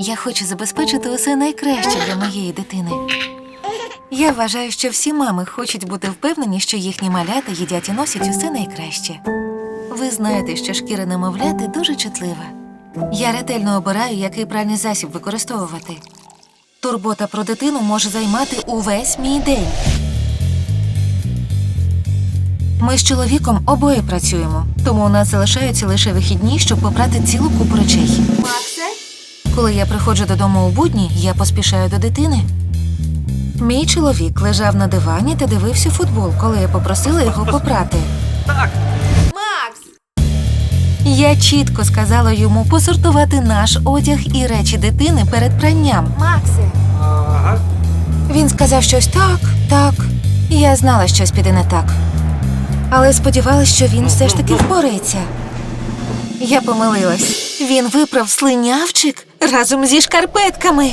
Я хочу забезпечити усе найкраще для моєї дитини. Я вважаю, що всі мами хочуть бути впевнені, що їхні малята їдять і носять усе найкраще. Ви знаєте, що шкіра немовляти дуже чутлива. Я ретельно обираю, який пральний засіб використовувати. Турбота про дитину може займати увесь мій день. Ми з чоловіком обоє працюємо, тому у нас залишаються лише вихідні, щоб попрати цілу купу речей. Коли я приходжу додому у будні, я поспішаю до дитини. Мій чоловік лежав на дивані та дивився футбол, коли я попросила його попрати. Макс! Я чітко сказала йому посортувати наш одяг і речі дитини перед пранням. Максе! Ага. Він сказав щось так, так. Я знала, щось піде не так. Але сподівалась, що він все ж таки впорається. Я помилилась. Він виправ слинявчик разом зі шкарпетками.